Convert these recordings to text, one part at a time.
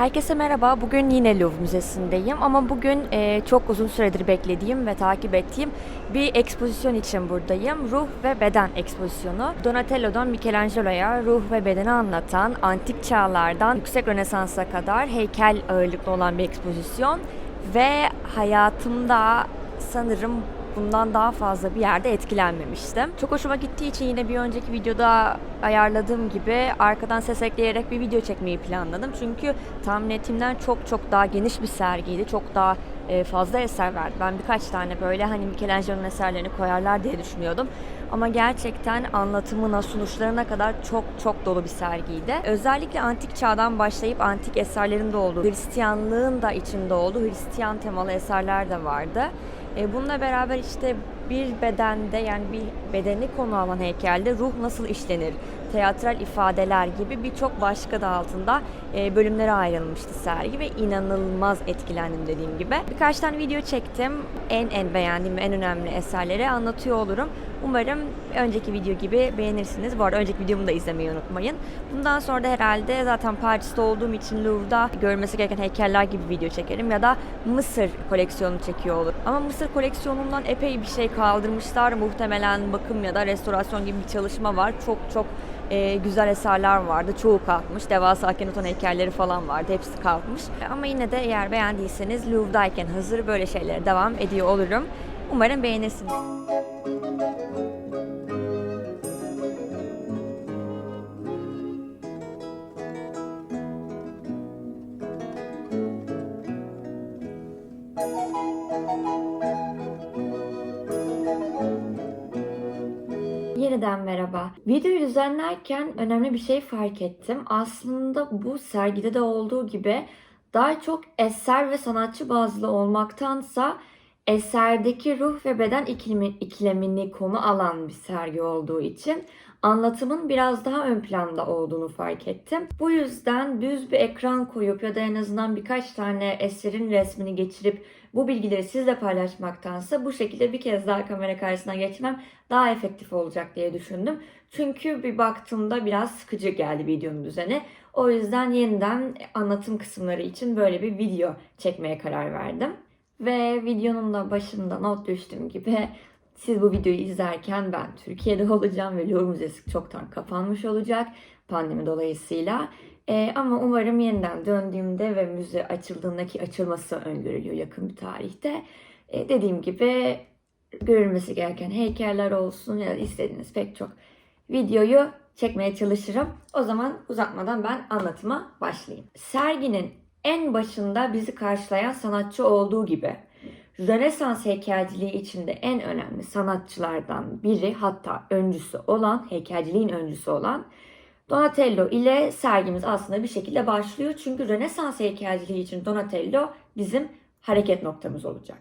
Herkese merhaba. Bugün yine Louvre Müzesi'ndeyim ama bugün e, çok uzun süredir beklediğim ve takip ettiğim bir ekspozisyon için buradayım. Ruh ve Beden ekspozisyonu. Donatello'dan Michelangelo'ya ruh ve bedeni anlatan antik çağlardan yüksek Rönesans'a kadar heykel ağırlıklı olan bir ekspozisyon ve hayatımda sanırım bundan daha fazla bir yerde etkilenmemiştim. Çok hoşuma gittiği için yine bir önceki videoda ayarladığım gibi arkadan ses ekleyerek bir video çekmeyi planladım. Çünkü tahmin ettiğimden çok çok daha geniş bir sergiydi. Çok daha e, fazla eser verdi. Ben birkaç tane böyle hani Michelangelo'nun eserlerini koyarlar diye düşünüyordum. Ama gerçekten anlatımına, sunuşlarına kadar çok çok dolu bir sergiydi. Özellikle antik çağdan başlayıp antik eserlerin de olduğu, Hristiyanlığın da içinde olduğu Hristiyan temalı eserler de vardı. E, bununla beraber işte bir bedende yani bir bedeni konu alan heykelde ruh nasıl işlenir, teatral ifadeler gibi birçok başka da altında e, bölümlere ayrılmıştı sergi ve inanılmaz etkilendim dediğim gibi. Birkaç tane video çektim. En en beğendiğim en önemli eserleri anlatıyor olurum. Umarım önceki video gibi beğenirsiniz. Bu arada önceki videomu da izlemeyi unutmayın. Bundan sonra da herhalde zaten Paris'te olduğum için Louvre'da görmesi gereken heykeller gibi video çekerim ya da Mısır koleksiyonu çekiyor olur. Ama Mısır koleksiyonundan epey bir şey kaldırmışlar. Muhtemelen bakım ya da restorasyon gibi bir çalışma var. Çok çok e, güzel eserler vardı. Çoğu kalkmış. Devasa Akhenaton heykelleri falan vardı. Hepsi kalkmış. Ama yine de eğer beğendiyseniz Louvre'dayken hazır böyle şeylere devam ediyor olurum. Umarım beğenirsiniz. Videoyu düzenlerken önemli bir şey fark ettim. Aslında bu sergide de olduğu gibi daha çok eser ve sanatçı bazlı olmaktansa eserdeki ruh ve beden ikilemi, ikilemini konu alan bir sergi olduğu için anlatımın biraz daha ön planda olduğunu fark ettim. Bu yüzden düz bir ekran koyup ya da en azından birkaç tane eserin resmini geçirip bu bilgileri sizle paylaşmaktansa bu şekilde bir kez daha kamera karşısına geçmem daha efektif olacak diye düşündüm. Çünkü bir baktığımda biraz sıkıcı geldi videonun düzeni. O yüzden yeniden anlatım kısımları için böyle bir video çekmeye karar verdim. Ve videonun da başında not düştüğüm gibi siz bu videoyu izlerken ben Türkiye'de olacağım ve Louvre Müzesi çoktan kapanmış olacak pandemi dolayısıyla. Ee, ama umarım yeniden döndüğümde ve müze açıldığındaki açılması öngörülüyor yakın bir tarihte. Ee, dediğim gibi görülmesi gereken heykeller olsun ya da istediğiniz pek çok videoyu çekmeye çalışırım. O zaman uzatmadan ben anlatıma başlayayım. Serginin en başında bizi karşılayan sanatçı olduğu gibi Rönesans heykelciliği içinde en önemli sanatçılardan biri hatta öncüsü olan, heykelciliğin öncüsü olan Donatello ile sergimiz aslında bir şekilde başlıyor. Çünkü Rönesans heykelciliği için Donatello bizim hareket noktamız olacak.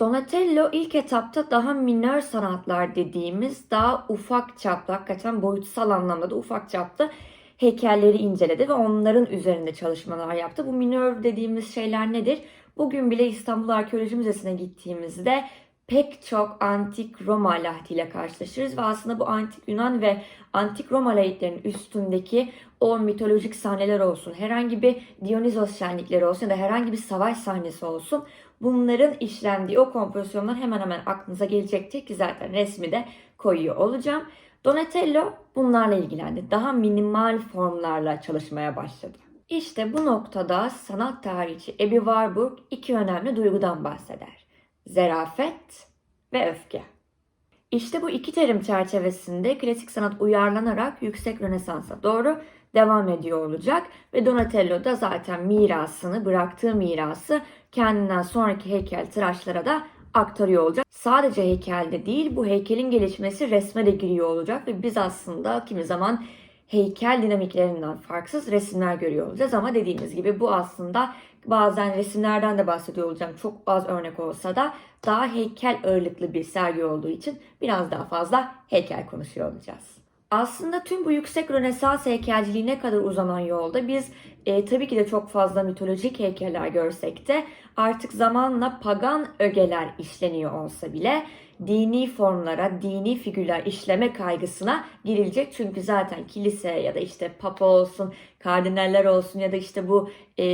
Donatello ilk etapta daha minör sanatlar dediğimiz daha ufak çaplı, hakikaten boyutsal anlamda da ufak çaplı heykelleri inceledi ve onların üzerinde çalışmalar yaptı. Bu minör dediğimiz şeyler nedir? Bugün bile İstanbul Arkeoloji Müzesi'ne gittiğimizde pek çok antik Roma lahtiyle karşılaşırız ve aslında bu antik Yunan ve antik Roma lahitlerinin üstündeki o mitolojik sahneler olsun, herhangi bir Dionysos şenlikleri olsun ya da herhangi bir savaş sahnesi olsun bunların işlendiği o kompozisyonlar hemen hemen aklınıza gelecektir ki zaten resmi de koyuyor olacağım. Donatello bunlarla ilgilendi. Daha minimal formlarla çalışmaya başladı. İşte bu noktada sanat tarihçi Ebi Warburg iki önemli duygudan bahseder. Zerafet ve öfke. İşte bu iki terim çerçevesinde klasik sanat uyarlanarak yüksek Rönesans'a doğru devam ediyor olacak ve Donatello da zaten mirasını, bıraktığı mirası kendinden sonraki heykel tıraşlara da aktarıyor olacak. Sadece heykelde değil bu heykelin gelişmesi resme de giriyor olacak ve biz aslında kimi zaman heykel dinamiklerinden farksız resimler görüyor olacağız ama dediğimiz gibi bu aslında bazen resimlerden de bahsediyor olacağım çok az örnek olsa da daha heykel ağırlıklı bir sergi olduğu için biraz daha fazla heykel konuşuyor olacağız. Aslında tüm bu yüksek Rönesans heykelciliğine kadar uzanan yolda biz e, tabii ki de çok fazla mitolojik heykeller görsek de artık zamanla pagan ögeler işleniyor olsa bile dini formlara, dini figürler işleme kaygısına girilecek. Çünkü zaten kilise ya da işte papa olsun, kardinaller olsun ya da işte bu e,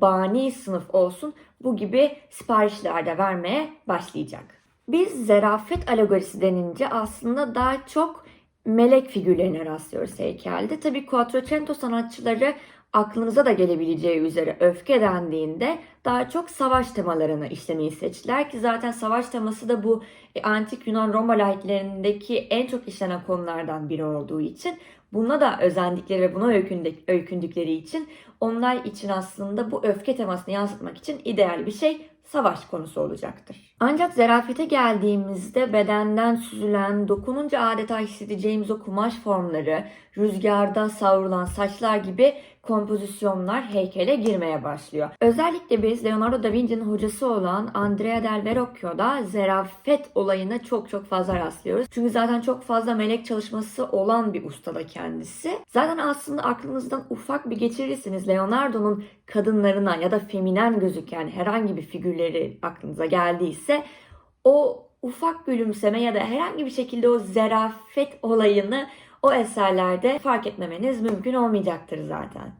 bani sınıf olsun bu gibi siparişler de vermeye başlayacak. Biz zerafet alegorisi denince aslında daha çok melek figürlerine rastlıyoruz heykelde. Tabii Quattrocento sanatçıları aklınıza da gelebileceği üzere öfke dendiğinde daha çok savaş temalarını işlemeyi seçtiler ki zaten savaş teması da bu e, antik Yunan Roma laiklerindeki en çok işlenen konulardan biri olduğu için buna da özendikleri ve buna öykündük, öykündükleri için onlar için aslında bu öfke temasını yansıtmak için ideal bir şey savaş konusu olacaktır. Ancak zerafete geldiğimizde bedenden süzülen, dokununca adeta hissedeceğimiz o kumaş formları, rüzgarda savrulan saçlar gibi kompozisyonlar heykele girmeye başlıyor. Özellikle biz Leonardo da Vinci'nin hocası olan Andrea del Verrocchio'da zerafet olayına çok çok fazla rastlıyoruz. Çünkü zaten çok fazla melek çalışması olan bir usta da kendisi. Zaten aslında aklınızdan ufak bir geçirirsiniz Leonardo'nun kadınlarına ya da feminen gözüken herhangi bir figürleri aklınıza geldiyse o ufak gülümseme ya da herhangi bir şekilde o zerafet olayını o eserlerde fark etmemeniz mümkün olmayacaktır zaten.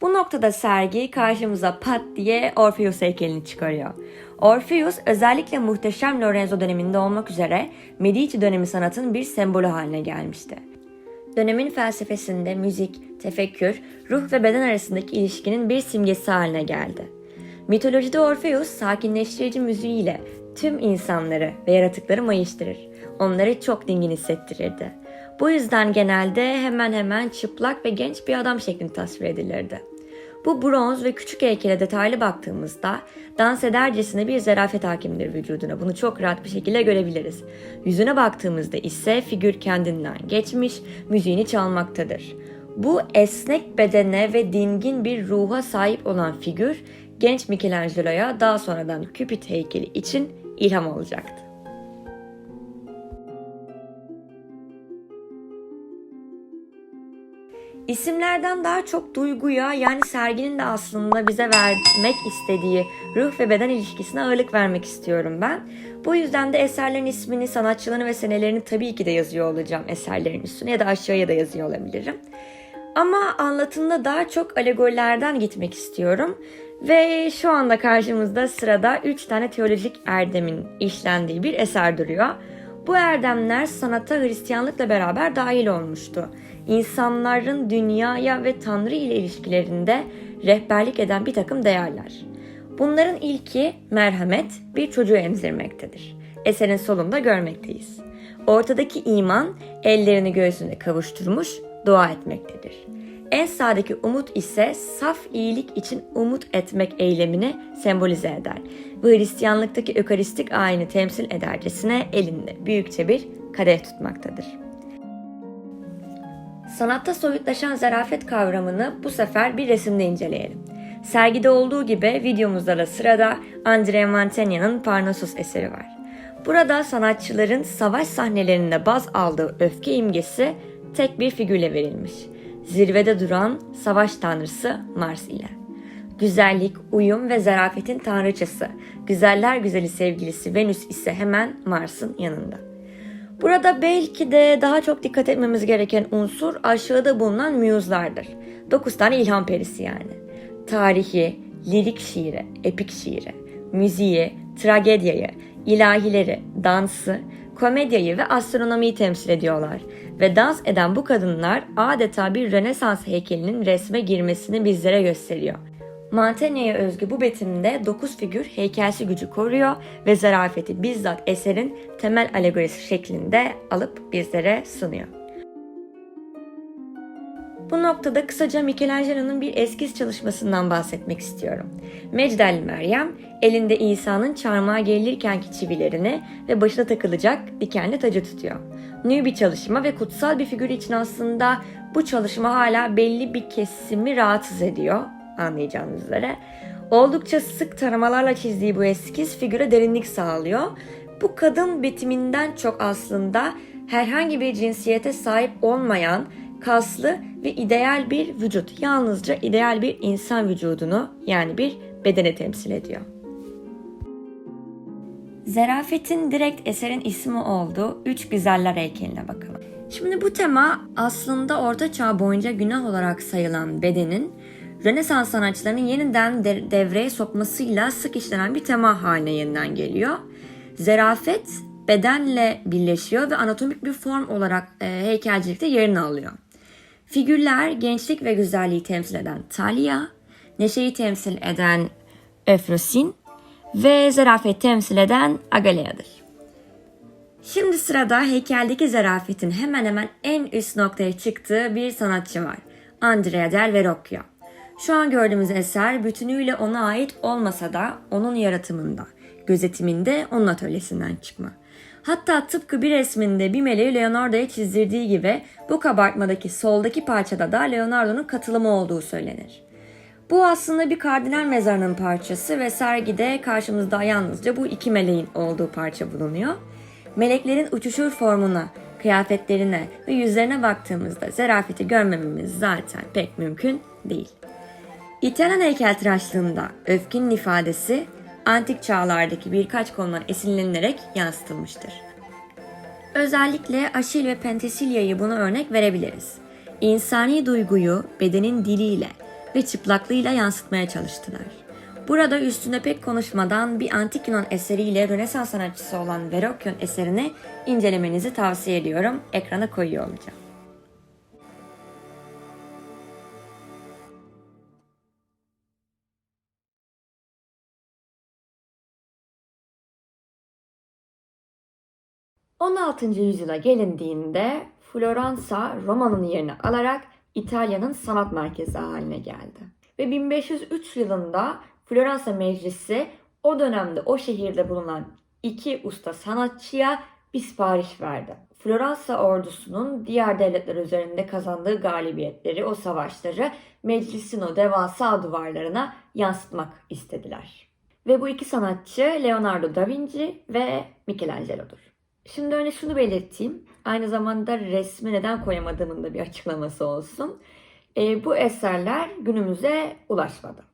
Bu noktada sergi karşımıza pat diye Orpheus heykelini çıkarıyor. Orpheus özellikle muhteşem Lorenzo döneminde olmak üzere Medici dönemi sanatın bir sembolü haline gelmişti. Dönemin felsefesinde müzik, tefekkür, ruh ve beden arasındaki ilişkinin bir simgesi haline geldi. Mitolojide Orpheus sakinleştirici müziğiyle tüm insanları ve yaratıkları mayıştırır. Onları çok dingin hissettirirdi. Bu yüzden genelde hemen hemen çıplak ve genç bir adam şeklinde tasvir edilirdi. Bu bronz ve küçük heykele detaylı baktığımızda dans edercesine bir zarafet hakimdir vücuduna. Bunu çok rahat bir şekilde görebiliriz. Yüzüne baktığımızda ise figür kendinden geçmiş, müziğini çalmaktadır. Bu esnek bedene ve dingin bir ruha sahip olan figür genç Michelangelo'ya daha sonradan Cupid heykeli için ilham olacaktı. İsimlerden daha çok duyguya yani serginin de aslında bize vermek istediği ruh ve beden ilişkisine ağırlık vermek istiyorum ben. Bu yüzden de eserlerin ismini, sanatçılarını ve senelerini tabii ki de yazıyor olacağım eserlerin üstüne ya da aşağıya da yazıyor olabilirim. Ama anlatımda daha çok alegorilerden gitmek istiyorum. Ve şu anda karşımızda sırada 3 tane teolojik erdemin işlendiği bir eser duruyor. Bu erdemler sanata Hristiyanlıkla beraber dahil olmuştu. İnsanların dünyaya ve Tanrı ile ilişkilerinde rehberlik eden bir takım değerler. Bunların ilki merhamet, bir çocuğu emzirmektedir. Eserin solunda görmekteyiz. Ortadaki iman ellerini göğsüne kavuşturmuş dua etmektedir. En sağdaki umut ise saf iyilik için umut etmek eylemini sembolize eder ve Hristiyanlıktaki ökaristik ayini temsil edercesine elinde büyükçe bir kadeh tutmaktadır. Sanatta soyutlaşan zarafet kavramını bu sefer bir resimde inceleyelim. Sergide olduğu gibi videomuzda da sırada Andrea Mantegna'nın Parnassus eseri var. Burada sanatçıların savaş sahnelerinde baz aldığı öfke imgesi tek bir figürle verilmiş. Zirvede duran savaş tanrısı Mars ile. Güzellik, uyum ve zarafetin tanrıçası, güzeller güzeli sevgilisi Venüs ise hemen Mars'ın yanında. Burada belki de daha çok dikkat etmemiz gereken unsur aşağıda bulunan müzlardır. 9 tane ilham perisi yani. Tarihi, lirik şiiri, epik şiiri, müziği, tragediyayı, ilahileri, dansı, komedyayı ve astronomiyi temsil ediyorlar. Ve dans eden bu kadınlar adeta bir Rönesans heykelinin resme girmesini bizlere gösteriyor. Mantegne'ye özgü bu betimde 9 figür heykelsi gücü koruyor ve zarafeti bizzat eserin temel alegorisi şeklinde alıp bizlere sunuyor. Bu noktada kısaca Michelangelo'nun bir eskiz çalışmasından bahsetmek istiyorum. Mecdelli Meryem elinde İsa'nın çarmıha gelirkenki çivilerini ve başına takılacak dikenli tacı tutuyor. Nü bir çalışma ve kutsal bir figür için aslında bu çalışma hala belli bir kesimi rahatsız ediyor anlayacağınız üzere. Oldukça sık taramalarla çizdiği bu eskiz figüre derinlik sağlıyor. Bu kadın bitiminden çok aslında herhangi bir cinsiyete sahip olmayan kaslı ve ideal bir vücut. Yalnızca ideal bir insan vücudunu yani bir bedeni temsil ediyor. Zerafetin direkt eserin ismi olduğu Üç Güzeller heykeline bakalım. Şimdi bu tema aslında Orta Çağ boyunca günah olarak sayılan bedenin Rönesans sanatçılarının yeniden de- devreye sokmasıyla sık işlenen bir tema haline yeniden geliyor. Zerafet bedenle birleşiyor ve anatomik bir form olarak e, heykelcilikte yerini alıyor. Figürler gençlik ve güzelliği temsil eden Talia, neşeyi temsil eden Öfrosin ve zarafet temsil eden Agalea'dır. Şimdi sırada heykeldeki zarafetin hemen hemen en üst noktaya çıktığı bir sanatçı var. Andrea del Verrocchio. Şu an gördüğümüz eser bütünüyle ona ait olmasa da onun yaratımında, gözetiminde onun atölyesinden çıkma. Hatta tıpkı bir resminde bir meleği Leonardo'ya çizdirdiği gibi bu kabartmadaki soldaki parçada da Leonardo'nun katılımı olduğu söylenir. Bu aslında bir kardinal mezarının parçası ve sergide karşımızda yalnızca bu iki meleğin olduğu parça bulunuyor. Meleklerin uçuşur formuna, kıyafetlerine ve yüzlerine baktığımızda zerafeti görmememiz zaten pek mümkün değil. İtalyan heykeltıraşlığında öfkenin ifadesi antik çağlardaki birkaç konudan esinlenilerek yansıtılmıştır. Özellikle Aşil ve Pentesilya'yı buna örnek verebiliriz. İnsani duyguyu bedenin diliyle ve çıplaklığıyla yansıtmaya çalıştılar. Burada üstüne pek konuşmadan bir antik Yunan eseriyle Rönesans sanatçısı olan Verrocchio'nun eserini incelemenizi tavsiye ediyorum. Ekrana koyuyor olacağım. ...16. yüzyıla gelindiğinde Floransa Roma'nın yerini alarak İtalya'nın sanat merkezi haline geldi. Ve 1503 yılında Floransa Meclisi o dönemde o şehirde bulunan iki usta sanatçıya bir sipariş verdi. Floransa ordusunun diğer devletler üzerinde kazandığı galibiyetleri, o savaşları meclisin o devasa duvarlarına yansıtmak istediler. Ve bu iki sanatçı Leonardo da Vinci ve Michelangelo'dur. Şimdi önce şunu belirteyim. Aynı zamanda resmi neden koyamadığımın da bir açıklaması olsun. E, bu eserler günümüze ulaşmadı.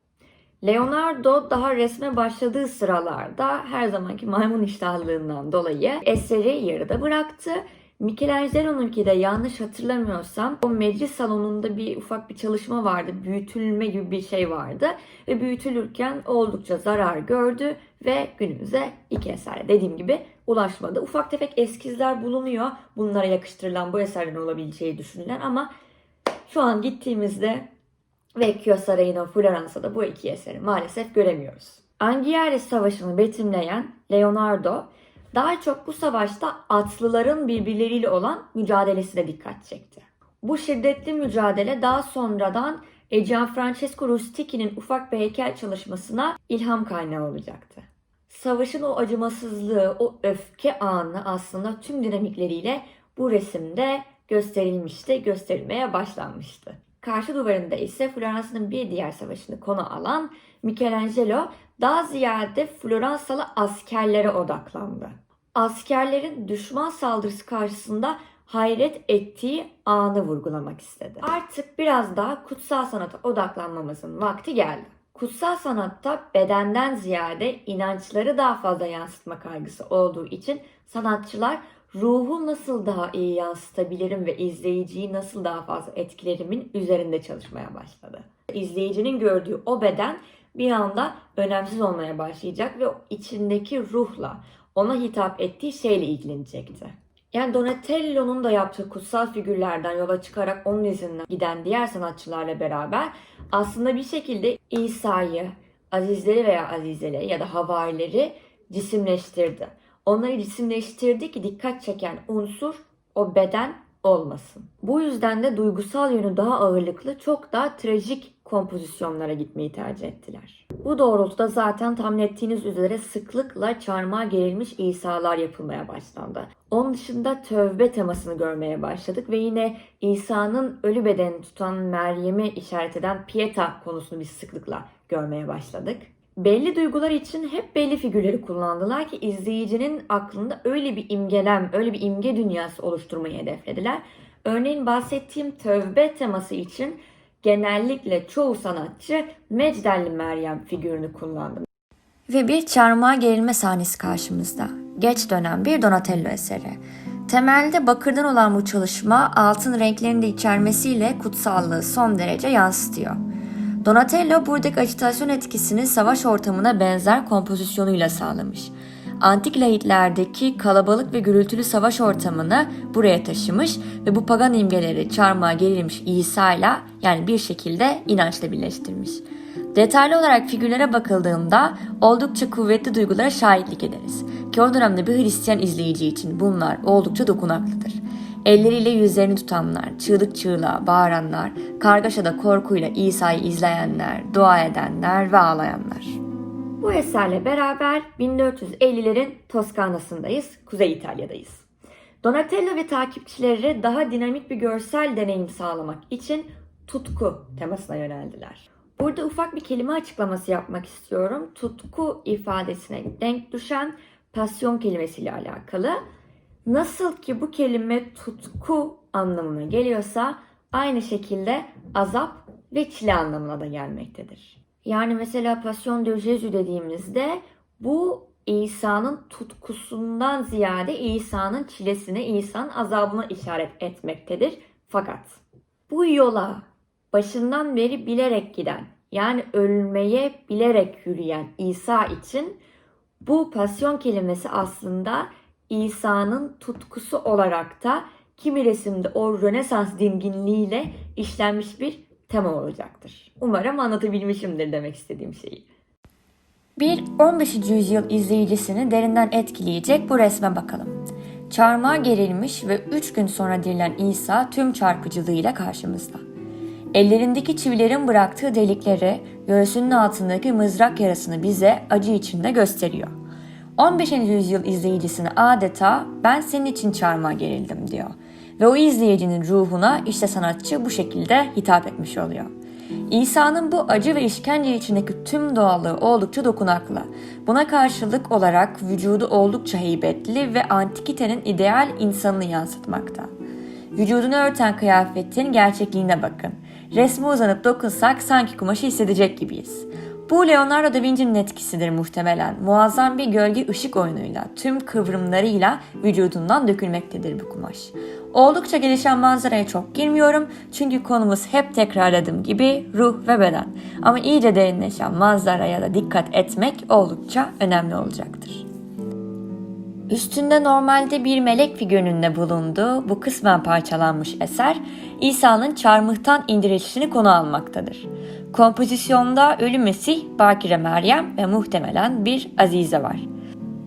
Leonardo daha resme başladığı sıralarda her zamanki maymun iştahlığından dolayı eseri yarıda bıraktı. Michelangelo'nunki de yanlış hatırlamıyorsam o meclis salonunda bir ufak bir çalışma vardı. Büyütülme gibi bir şey vardı. Ve büyütülürken oldukça zarar gördü ve günümüze iki eser dediğim gibi ulaşmadı. Ufak tefek eskizler bulunuyor. Bunlara yakıştırılan bu eserden olabileceği düşünülen ama şu an gittiğimizde Vecchio Sarayı'nın Floransa'da bu iki eseri maalesef göremiyoruz. Anghiari Savaşı'nı betimleyen Leonardo daha çok bu savaşta atlıların birbirleriyle olan mücadelesine dikkat çekti. Bu şiddetli mücadele daha sonradan e, Gianfrancesco Rustichi'nin ufak bir heykel çalışmasına ilham kaynağı olacaktı. Savaşın o acımasızlığı, o öfke anı aslında tüm dinamikleriyle bu resimde gösterilmişti, gösterilmeye başlanmıştı. Karşı duvarında ise Floransa'nın bir diğer savaşını konu alan Michelangelo daha ziyade Floransalı askerlere odaklandı. Askerlerin düşman saldırısı karşısında hayret ettiği anı vurgulamak istedi. Artık biraz daha kutsal sanata odaklanmamızın vakti geldi. Kutsal sanatta bedenden ziyade inançları daha fazla yansıtma kaygısı olduğu için sanatçılar ruhu nasıl daha iyi yansıtabilirim ve izleyiciyi nasıl daha fazla etkilerimin üzerinde çalışmaya başladı. İzleyicinin gördüğü o beden bir anda önemsiz olmaya başlayacak ve içindeki ruhla ona hitap ettiği şeyle ilgilenecekti. Yani Donatello'nun da yaptığı kutsal figürlerden yola çıkarak onun izinden giden diğer sanatçılarla beraber aslında bir şekilde İsa'yı, azizleri veya azizeleri ya da havarileri cisimleştirdi. Onları cisimleştirdi ki dikkat çeken unsur o beden olmasın. Bu yüzden de duygusal yönü daha ağırlıklı, çok daha trajik kompozisyonlara gitmeyi tercih ettiler. Bu doğrultuda zaten tahmin ettiğiniz üzere sıklıkla çarmıha gerilmiş İsa'lar yapılmaya başlandı. Onun dışında tövbe temasını görmeye başladık ve yine İsa'nın ölü bedenini tutan Meryem'i işaret eden Pieta konusunu biz sıklıkla görmeye başladık. belli duygular için hep belli figürleri kullandılar ki izleyicinin aklında öyle bir imgelem, öyle bir imge dünyası oluşturmayı hedeflediler. Örneğin bahsettiğim tövbe teması için genellikle çoğu sanatçı Mecdelli Meryem figürünü kullandı. Ve bir çarmıha gerilme sahnesi karşımızda. Geç dönem bir Donatello eseri. Temelde bakırdan olan bu çalışma altın renklerini de içermesiyle kutsallığı son derece yansıtıyor. Donatello buradaki ajitasyon etkisini savaş ortamına benzer kompozisyonuyla sağlamış. Antik lahitlerdeki kalabalık ve gürültülü savaş ortamını buraya taşımış ve bu pagan imgeleri çarmıha gerilmiş İsa ile yani bir şekilde inançla birleştirmiş. Detaylı olarak figürlere bakıldığında oldukça kuvvetli duygulara şahitlik ederiz. Ki o dönemde bir Hristiyan izleyici için bunlar oldukça dokunaklıdır. Elleriyle yüzlerini tutanlar, çığlık çığlığa bağıranlar, kargaşada korkuyla İsa'yı izleyenler, dua edenler ve ağlayanlar. Bu eserle beraber 1450'lerin Toskana'sındayız, Kuzey İtalya'dayız. Donatello ve takipçileri daha dinamik bir görsel deneyim sağlamak için tutku temasına yöneldiler. Burada ufak bir kelime açıklaması yapmak istiyorum. Tutku ifadesine denk düşen pasyon kelimesiyle alakalı. Nasıl ki bu kelime tutku anlamına geliyorsa aynı şekilde azap ve çile anlamına da gelmektedir. Yani mesela Passion de Jésus dediğimizde bu İsa'nın tutkusundan ziyade İsa'nın çilesine, İsa'nın azabına işaret etmektedir. Fakat bu yola başından beri bilerek giden yani ölmeye bilerek yürüyen İsa için bu pasyon kelimesi aslında İsa'nın tutkusu olarak da kimi resimde o Rönesans dinginliğiyle işlenmiş bir tema olacaktır. Umarım anlatabilmişimdir demek istediğim şeyi. Bir 15. yüzyıl izleyicisini derinden etkileyecek bu resme bakalım. Çarmıha gerilmiş ve 3 gün sonra dirilen İsa tüm çarpıcılığıyla karşımızda. Ellerindeki çivilerin bıraktığı delikleri, göğsünün altındaki mızrak yarasını bize acı içinde gösteriyor. 15. yüzyıl izleyicisine adeta ben senin için çarmıha gerildim diyor. Ve o izleyicinin ruhuna işte sanatçı bu şekilde hitap etmiş oluyor. İsa'nın bu acı ve işkence içindeki tüm doğallığı oldukça dokunaklı. Buna karşılık olarak vücudu oldukça heybetli ve antikitenin ideal insanını yansıtmakta. Vücudunu örten kıyafetin gerçekliğine bakın. Resme uzanıp dokunsak sanki kumaşı hissedecek gibiyiz. Bu Leonardo da Vinci'nin etkisidir muhtemelen. Muazzam bir gölge ışık oyunuyla, tüm kıvrımlarıyla vücudundan dökülmektedir bu kumaş. Oldukça gelişen manzaraya çok girmiyorum çünkü konumuz hep tekrarladığım gibi ruh ve beden. Ama iyice derinleşen manzaraya da dikkat etmek oldukça önemli olacaktır. Üstünde normalde bir melek figürünün bulunduğu bu kısmen parçalanmış eser İsa'nın çarmıhtan indirilişini konu almaktadır. Kompozisyonda Ölü Mesih, Bakire Meryem ve muhtemelen bir Azize var.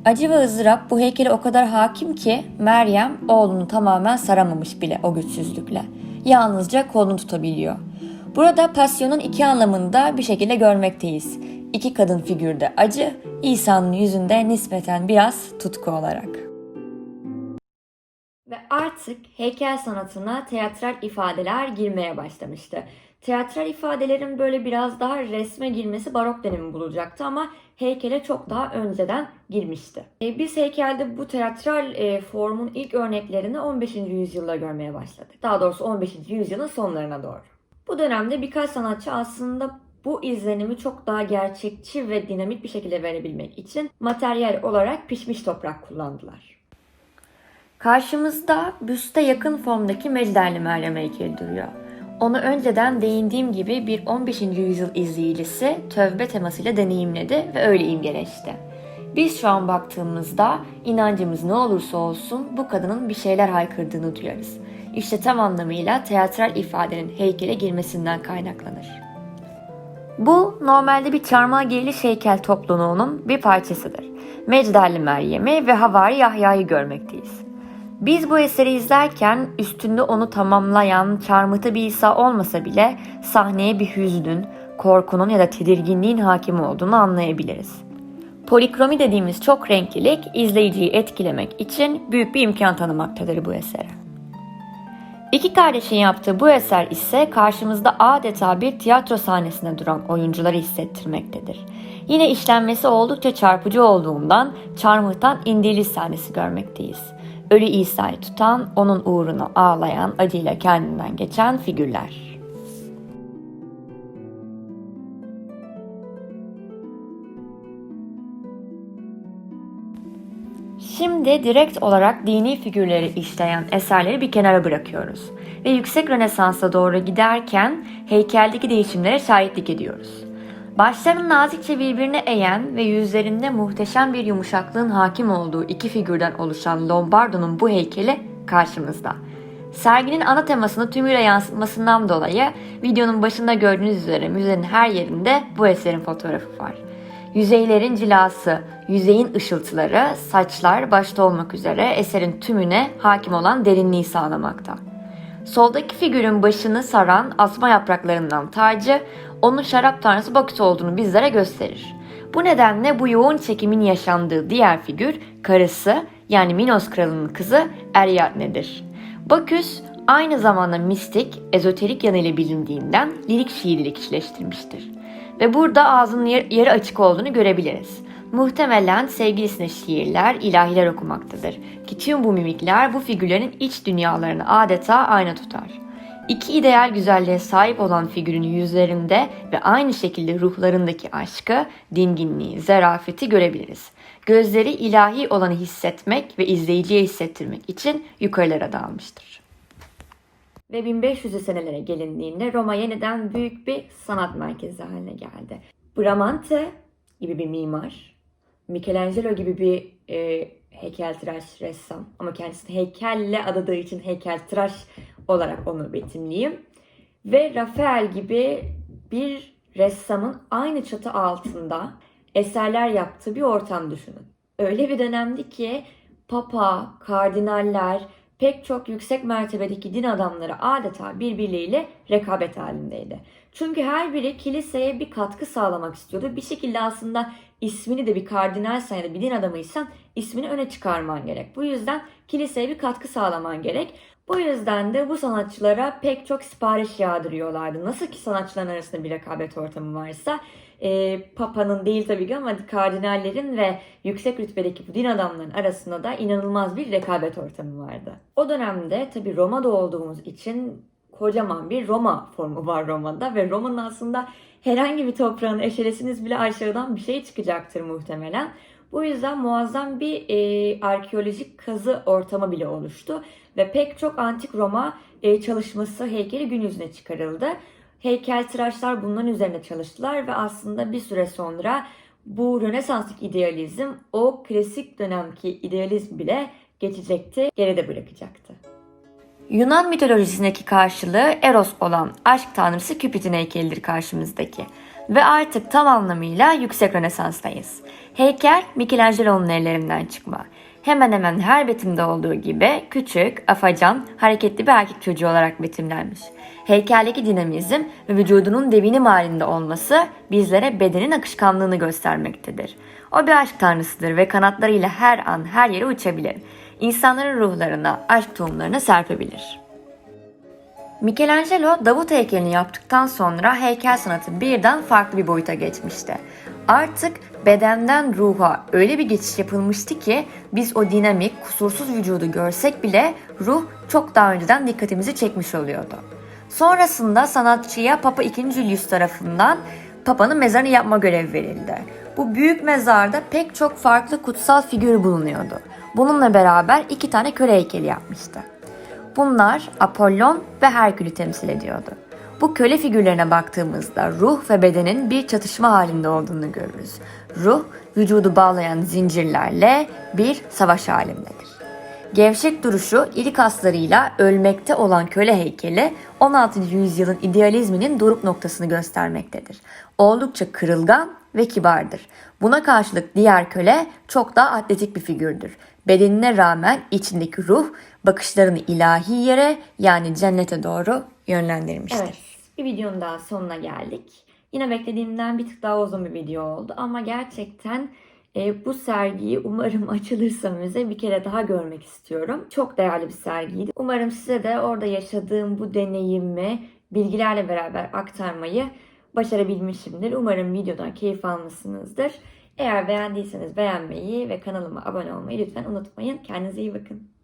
Acı ve ızdırap bu heykele o kadar hakim ki Meryem oğlunu tamamen saramamış bile o güçsüzlükle. Yalnızca kolunu tutabiliyor. Burada pasyonun iki anlamında bir şekilde görmekteyiz. İki kadın figürde acı, İsa'nın yüzünde nispeten biraz tutku olarak. Ve artık heykel sanatına teatral ifadeler girmeye başlamıştı. Teatral ifadelerin böyle biraz daha resme girmesi barok dönemi bulacaktı ama heykele çok daha önceden girmişti. E, biz heykelde bu teatral e, formun ilk örneklerini 15. yüzyılda görmeye başladık. Daha doğrusu 15. yüzyılın sonlarına doğru. Bu dönemde birkaç sanatçı aslında bu izlenimi çok daha gerçekçi ve dinamik bir şekilde verebilmek için materyal olarak pişmiş toprak kullandılar. Karşımızda büste yakın formdaki Mecderli Meryem heykeli duruyor. Onu önceden değindiğim gibi bir 15. yüzyıl izleyicisi tövbe temasıyla deneyimledi ve öyle imgeleşti. Biz şu an baktığımızda inancımız ne olursa olsun bu kadının bir şeyler haykırdığını duyarız. İşte tam anlamıyla teatral ifadenin heykele girmesinden kaynaklanır. Bu normalde bir çarmıha geriliş heykel topluluğunun bir parçasıdır. Mecderli Meryem'i ve Havari Yahya'yı görmekteyiz. Biz bu eseri izlerken üstünde onu tamamlayan çarmıhta bir İsa olmasa bile sahneye bir hüznün, korkunun ya da tedirginliğin hakim olduğunu anlayabiliriz. Polikromi dediğimiz çok renklilik izleyiciyi etkilemek için büyük bir imkan tanımaktadır bu esere. İki kardeşin yaptığı bu eser ise karşımızda adeta bir tiyatro sahnesinde duran oyuncuları hissettirmektedir. Yine işlenmesi oldukça çarpıcı olduğundan çarmıhtan indiriş sahnesi görmekteyiz. Ölü İsa'yı tutan, onun uğruna ağlayan, acıyla kendinden geçen figürler. Şimdi direkt olarak dini figürleri işleyen eserleri bir kenara bırakıyoruz ve yüksek Rönesans'a doğru giderken heykeldeki değişimlere şahitlik ediyoruz. Başlarını nazikçe birbirine eğen ve yüzlerinde muhteşem bir yumuşaklığın hakim olduğu iki figürden oluşan Lombardo'nun bu heykeli karşımızda. Serginin ana temasını tümüyle yansıtmasından dolayı videonun başında gördüğünüz üzere müzenin her yerinde bu eserin fotoğrafı var. Yüzeylerin cilası, yüzeyin ışıltıları, saçlar başta olmak üzere eserin tümüne hakim olan derinliği sağlamakta. Soldaki figürün başını saran asma yapraklarından tacı, onun şarap tanrısı Baküs olduğunu bizlere gösterir. Bu nedenle bu yoğun çekimin yaşandığı diğer figür karısı yani Minos kralının kızı Ariadne'dir. Baküs aynı zamanda mistik, ezoterik yanıyla bilindiğinden lirik şiiri kişileştirmiştir. Ve burada ağzının yarı açık olduğunu görebiliriz. Muhtemelen sevgilisine şiirler, ilahiler okumaktadır. Ki tüm bu mimikler bu figürlerin iç dünyalarını adeta ayna tutar. İki ideal güzelliğe sahip olan figürün yüzlerinde ve aynı şekilde ruhlarındaki aşkı, dinginliği, zarafeti görebiliriz. Gözleri ilahi olanı hissetmek ve izleyiciye hissettirmek için yukarılara dağılmıştır. Ve 1500'lü senelere gelindiğinde Roma yeniden büyük bir sanat merkezi haline geldi. Bramante gibi bir mimar, Michelangelo gibi bir e, heykeltıraş ressam ama kendisini heykelle adadığı için heykeltıraş olarak onu betimleyeyim. Ve Rafael gibi bir ressamın aynı çatı altında eserler yaptığı bir ortam düşünün. Öyle bir dönemdi ki papa, kardinaller, pek çok yüksek mertebedeki din adamları adeta birbirleriyle rekabet halindeydi. Çünkü her biri kiliseye bir katkı sağlamak istiyordu. Bir şekilde aslında ismini de bir kardinalsen ya da bir din adamıysan ismini öne çıkarman gerek. Bu yüzden kiliseye bir katkı sağlaman gerek. Bu yüzden de bu sanatçılara pek çok sipariş yağdırıyorlardı. Nasıl ki sanatçıların arasında bir rekabet ortamı varsa e, Papa'nın değil tabii ki ama kardinallerin ve yüksek rütbedeki bu din adamlarının arasında da inanılmaz bir rekabet ortamı vardı. O dönemde tabii Roma'da olduğumuz için kocaman bir Roma formu var Roma'da ve Roma'nın aslında herhangi bir toprağını eşelesiniz bile aşağıdan bir şey çıkacaktır muhtemelen. Bu yüzden muazzam bir e, arkeolojik kazı ortamı bile oluştu ve pek çok antik Roma e, çalışması heykeli gün yüzüne çıkarıldı. Heykeltıraşlar bunların üzerine çalıştılar ve aslında bir süre sonra bu Rönesanslık idealizm o klasik dönemki idealizm bile geçecekti, geride bırakacaktı. Yunan mitolojisindeki karşılığı Eros olan aşk tanrısı Cupid'in heykelidir karşımızdaki. Ve artık tam anlamıyla yüksek Rönesans'tayız. Heykel Michelangelo'nun ellerinden çıkma. Hemen hemen her betimde olduğu gibi küçük, afacan, hareketli bir erkek çocuğu olarak betimlenmiş. Heykeldeki dinamizm ve vücudunun devinim halinde olması bizlere bedenin akışkanlığını göstermektedir. O bir aşk tanrısıdır ve kanatlarıyla her an her yere uçabilir. İnsanların ruhlarına, aşk tohumlarını serpebilir. Michelangelo Davut heykelini yaptıktan sonra heykel sanatı birden farklı bir boyuta geçmişti. Artık bedenden ruha öyle bir geçiş yapılmıştı ki biz o dinamik, kusursuz vücudu görsek bile ruh çok daha önceden dikkatimizi çekmiş oluyordu. Sonrasında sanatçıya Papa II. Julius tarafından Papa'nın mezarını yapma görevi verildi. Bu büyük mezarda pek çok farklı kutsal figür bulunuyordu. Bununla beraber iki tane köle heykeli yapmıştı. Bunlar Apollon ve Herkül'ü temsil ediyordu. Bu köle figürlerine baktığımızda ruh ve bedenin bir çatışma halinde olduğunu görürüz. Ruh, vücudu bağlayan zincirlerle bir savaş halindedir. Gevşek duruşu, iri kaslarıyla ölmekte olan köle heykeli 16. yüzyılın idealizminin doruk noktasını göstermektedir. Oldukça kırılgan ve kibardır. Buna karşılık diğer köle çok daha atletik bir figürdür. Bedenine rağmen içindeki ruh bakışlarını ilahi yere yani cennete doğru yönlendirmiştir. Evet, bir videonun daha sonuna geldik. Yine beklediğimden bir tık daha uzun bir video oldu ama gerçekten E, bu sergiyi umarım açılırsa müze bir kere daha görmek istiyorum. Çok değerli bir sergiydi. Umarım size de orada yaşadığım bu deneyimi bilgilerle beraber aktarmayı başarabilmişimdir. Umarım videodan keyif almışsınızdır. Eğer beğendiyseniz beğenmeyi ve kanalıma abone olmayı lütfen unutmayın. Kendinize iyi bakın.